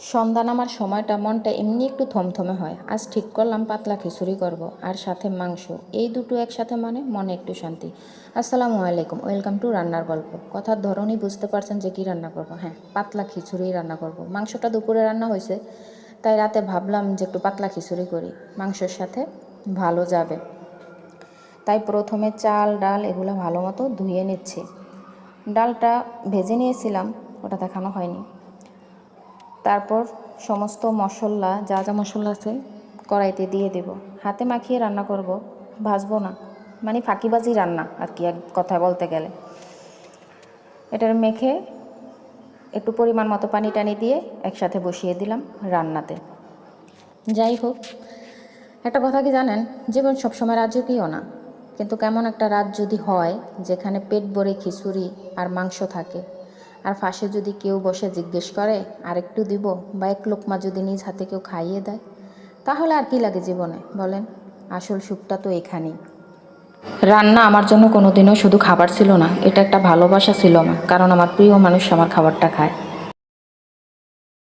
সন্ধ্যা নামার সময়টা, মনটা এমনি একটু থমথমে হয়। আজ ঠিক করলাম পাতলা খিচুড়ি করব আর সাথে মাংস। এই দুটো একসাথে মানে মনে একটু শান্তি। আসসালামু আলাইকুম, ওয়েলকাম টু রান্নার গল্প। কথার ধরনই বুঝতে পারছেন যে কী রান্না করব। হ্যাঁ পাতলা খিচুড়ি রান্না করব। মাংসটা দুপুরে রান্না হয়েছে, তাই রাতে ভাবলাম যে একটু পাতলা খিচুড়ি করি। মাংসের সাথে ভালো যাবে। তাই প্রথমে চাল, ডাল এগুলো ভালো মতো ধুয়ে নিচ্ছি। ডালটা ভেজে নিয়েছিলাম, ওটা দেখানো হয়নি। তারপর সমস্ত মশলা, যা যা মশলা আছে, কড়াইতে দিয়ে দেব। হাতে মাখিয়ে রান্না করব। ভাজবো না। মানে ফাঁকিবাজি রান্না আর কি, এক কথা বলতে গেলে। এটার মেখে একটু পরিমাণ মতো পানি টানি দিয়ে একসাথে বসিয়ে দিলাম রান্নাতে। যাই হোক, একটা কথা কি জানেন? জীবন সবসময় রাজকীয় না। কিন্তু কেমন একটা রাত যদি হয়, যেখানে পেট ভরে খিচুড়ি আর মাংস থাকে আর ফাঁসে যদি কেউ বসে জিজ্ঞেস করে আর একটু দিব? বা, এক লোকমা যদি নিজ হাতে কেউ খাইয়ে দেয়? তাহলে আর কি লাগে জীবনে, বলেন? আসল সুখটা তো এখানেই। রান্না আমার জন্য কোনোদিনও শুধু খাবার ছিল না, এটা একটা ভালোবাসা ছিল আমার, কারণ আমার প্রিয় মানুষ আমার খাবারটা খায়।